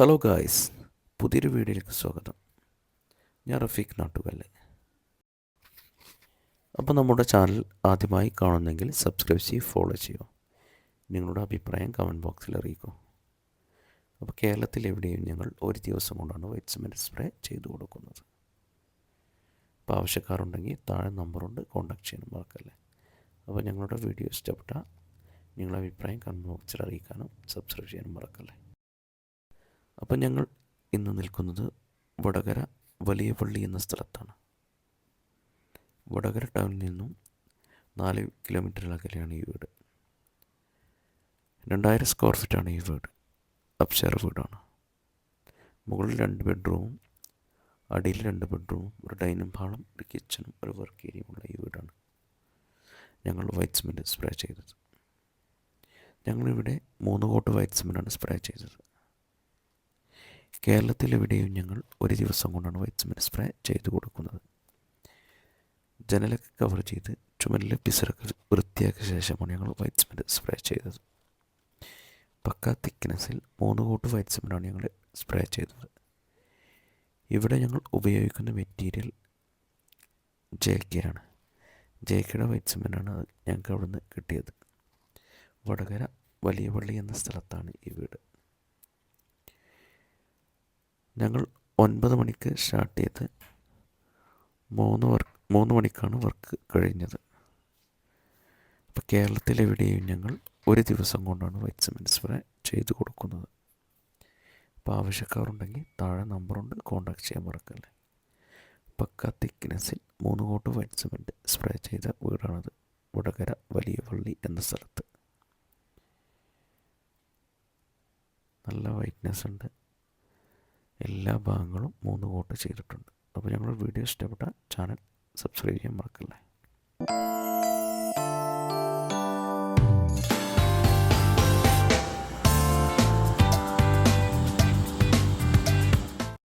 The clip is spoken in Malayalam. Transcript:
ഹലോ ഗായ്സ് പുതിയൊരു വീഡിയോയിലേക്ക് സ്വാഗതം. ഞാൻ റഫീഖ് നാട്ടുകല്ല്. അപ്പോൾ നമ്മുടെ ചാനൽ ആദ്യമായി കാണുന്നെങ്കിൽ സബ്സ്ക്രൈബ് ചെയ്യുക ഫോളോ ചെയ്യുക നിങ്ങളുടെ അഭിപ്രായം കമന്റ് ബോക്സിൽ അറിയിക്കൂ. അപ്പോൾ കേരളത്തിൽ എവിടെയും ഞങ്ങൾ ഒരു ദിവസം കൊണ്ടാണ് വൈറ്റ് സിമെന്റ് സ്പ്രേ ചെയ്തു കൊടുക്കുന്നത്. അപ്പോൾ ആവശ്യക്കാരുണ്ടെങ്കിൽ താഴെ നമ്പറുണ്ട് കോൺടാക്ട് ചെയ്യാനും മറക്കല്ലേ അപ്പോൾ ഞങ്ങളുടെ വീഡിയോ ഇഷ്ടപ്പെട്ടാൽ നിങ്ങളുടെ അഭിപ്രായം കമന്റ് ബോക്സിൽ അറിയിക്കാനും സബ്സ്ക്രൈബ് ചെയ്യാനും മറക്കല്ലേ. അപ്പം ഞങ്ങൾ ഇന്ന് നിൽക്കുന്നത് വടകര വലിയ പള്ളി എന്ന സ്ഥലത്താണ്. വടകര ടൗണിൽ നിന്നും നാല് കിലോമീറ്റർ അകലെയാണ് ഈ വീട്. രണ്ടായിരം സ്ക്വയർ ഫീറ്റാണ് ഈ വീട്. അപ്ഷെയർ വീടാണ്. മുകളിൽ രണ്ട് ബെഡ്റൂമും അടിയിൽ രണ്ട് ബെഡ്റൂമും ഒരു ഡൈനിങ് ഹാളും ഒരു കിച്ചണും ഒരു വർക്ക് ഏരിയയുമുള്ള ഈ വീടാണ് ഞങ്ങൾ വൈറ്റ് സിമെന്റ് സ്പ്രേ ചെയ്തത്. ഞങ്ങളിവിടെ മൂന്ന് കോട്ട് വൈറ്റ് സിമെന്റാണ് സ്പ്രേ ചെയ്തത്. കേരളത്തിലെവിടെയും ഞങ്ങൾ ഒരു ദിവസം കൊണ്ടാണ് വൈറ്റ് സ്പ്രേ ചെയ്തു കൊടുക്കുന്നത്. ജനലൊക്കെ കവർ ചെയ്ത് ചുമലിലെ പിസറൊക്കെ വൃത്തിയാക്കിയ ശേഷമാണ് ഞങ്ങൾ വൈറ്റ് സിമെന്റ് സ്പ്രേ ചെയ്തത്. പക്ക തിക്നെസ്സിൽ മൂന്ന് കോട്ട് വൈറ്റ് സിമെന്റാണ് ഞങ്ങൾ സ്പ്രേ ചെയ്തത്. ഇവിടെ ഞങ്ങൾ ഉപയോഗിക്കുന്ന മെറ്റീരിയൽ ജെ കെ ആണ് ജെ കെയുടെ വൈറ്റ് സിമെന്റാണ് ഞങ്ങൾക്ക് അവിടെ നിന്ന് കിട്ടിയത്. വടകര വലിയ പള്ളി എന്ന സ്ഥലത്താണ് ഈ വീട്. ഞങ്ങൾ ഒൻപത് മണിക്ക് സ്റ്റാർട്ട് ചെയ്ത് മൂന്ന് വർക്ക് മൂന്ന് മണിക്കാണ് വർക്ക് കഴിഞ്ഞത്. അപ്പോൾ കേരളത്തിലെവിടെയും ഞങ്ങൾ ഒരു ദിവസം കൊണ്ടാണ് വൈറ്റ് വരെ സ്പ്രേ ചെയ്തു കൊടുക്കുന്നത്. അപ്പോൾ ആവശ്യക്കാരുണ്ടെങ്കിൽ താഴെ നമ്പറുണ്ട് കോൺടാക്ട് ചെയ്യാൻ മറക്കല്ലേ. പക്ക തിക്നെസ്സിൽ മൂന്ന് കോട്ട് വൈറ്റ് സിമെന്റ് സ്പ്രേ ചെയ്ത വീടാണത്. വടകര വലിയ പള്ളി എന്ന സ്ഥലത്ത്. നല്ല വൈറ്റ്നെസ് ഉണ്ട് എല്ലാ ഭാഗങ്ങളും മൂന്ന് കോട്ട് ചെയ്തിട്ടുണ്ട്. അപ്പോൾ ഞങ്ങളുടെ വീഡിയോ ഇഷ്ടപ്പെട്ട ചാനൽ സബ്സ്ക്രൈബ് ചെയ്യാൻ മറക്കല്ലേ.